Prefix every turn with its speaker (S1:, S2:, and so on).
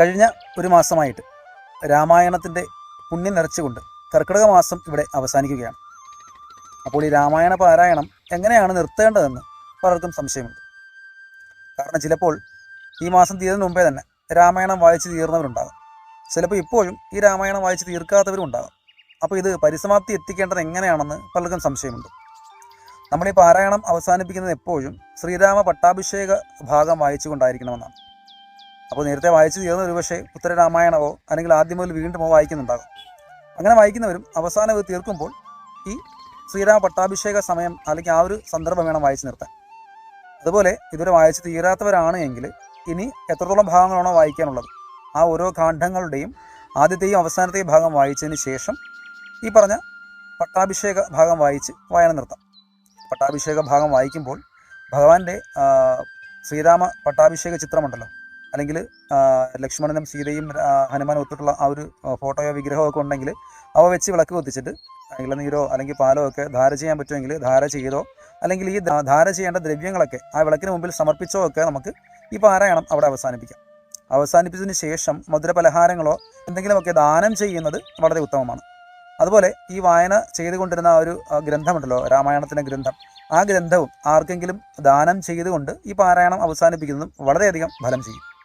S1: കഴിഞ്ഞ ഒരു മാസമായിട്ട് രാമായണത്തിന്റെ പുണ്യം നിറച്ചുകൊണ്ട് കർക്കിടക മാസം ഇവിടെ അവസാനിക്കുകയാണ്. അപ്പോൾ ഈ രാമായണ പാരായണം എങ്ങനെയാണ് നിർത്തേണ്ടതെന്ന് പലർക്കും സംശയമുണ്ട്. കാരണം ചിലപ്പോൾ ഈ മാസം തീരുന്നതിന് മുമ്പേ തന്നെ രാമായണം വായിച്ച് തീർന്നവരുണ്ടാകും. ചിലപ്പോൾ ഇപ്പോഴും ഈ രാമായണം വായിച്ച് തീർക്കാത്തവരും ഉണ്ടാകും. അപ്പോൾ ഇത് പരിസമാപ്തി എത്തിക്കേണ്ടത് എങ്ങനെയാണെന്ന് പലർക്കും സംശയമുണ്ട്. നമ്മൾ ഈ പാരായണം അവസാനിപ്പിക്കുന്നത് എപ്പോഴും ശ്രീരാമ പട്ടാഭിഷേക ഭാഗം വായിച്ചുകൊണ്ടായിരിക്കണമെന്നാണ്. അപ്പോൾ നേരത്തെ വായിച്ചു തീർന്ന ഒരു പക്ഷേ ഉത്തരരാമായണമോ അല്ലെങ്കിൽ ആദ്യം മുതൽ വീണ്ടുമോ വായിക്കുന്നുണ്ടാകും. അങ്ങനെ വായിക്കുന്നവരും അവസാനം ഇത് തീർക്കുമ്പോൾ ഈ ശ്രീരാമ പട്ടാഭിഷേക സമയം അല്ലെങ്കിൽ ആ ഒരു സന്ദർഭം വേണം വായിച്ചു നിർത്താൻ. അതുപോലെ ഇതുവരെ വായിച്ചു തീരാത്തവരാണ് എങ്കിൽ ഇനി എത്രത്തോളം ഭാഗങ്ങളാണോ വായിക്കാനുള്ളത്. ആ ഓരോ കാണ്ഡങ്ങളുടെയും ആദ്യത്തെയും അവസാനത്തെയും ഭാഗം വായിച്ചതിന് ശേഷം ഈ പറഞ്ഞ പട്ടാഭിഷേക ഭാഗം വായിച്ച് വായന നിർത്താം. പട്ടാഭിഷേക ഭാഗം വായിക്കുമ്പോൾ ഭഗവാന്റെ ശ്രീരാമ പട്ടാഭിഷേക ചിത്രമുണ്ടല്ലോ. അല്ലെങ്കിൽ ലക്ഷ്മണനും സീതയും ഹനുമാനും ഒത്തിട്ടുള്ള ആ ഒരു ഫോട്ടോയോ വിഗ്രഹമോ ഒക്കെ ഉണ്ടെങ്കിൽ അവ വെച്ച് വിളക്ക് കൊത്തിച്ചിട്ട് ഇളനീരോ അല്ലെങ്കിൽ പാലോ ഒക്കെ ധാര ചെയ്യാൻ പറ്റുമെങ്കിൽ ധാര ചെയ്തോ അല്ലെങ്കിൽ ഈ ധാര ചെയ്യേണ്ട ദ്രവ്യങ്ങളൊക്കെ ആ വിളക്കിന് മുമ്പിൽ സമർപ്പിച്ചോ ഒക്കെ നമുക്ക് ഈ പാരായണം അവിടെ അവസാനിപ്പിക്കാം. അവസാനിപ്പിച്ചതിന് ശേഷം മധുരപലഹാരങ്ങളോ എന്തെങ്കിലുമൊക്കെ ദാനം ചെയ്യുന്നത് വളരെ ഉത്തമമാണ്. അതുപോലെ ഈ വായന ചെയ്തുകൊണ്ടിരുന്ന ആ ഒരു ഗ്രന്ഥമുണ്ടല്ലോ രാമായണത്തിന്റെ ഗ്രന്ഥം. ആ ഗ്രന്ഥവും ആർക്കെങ്കിലും ദാനം ചെയ്തുകൊണ്ട് ഈ പാരായണം അവസാനിപ്പിക്കുന്നതും വളരെയധികം ഫലം ചെയ്യും.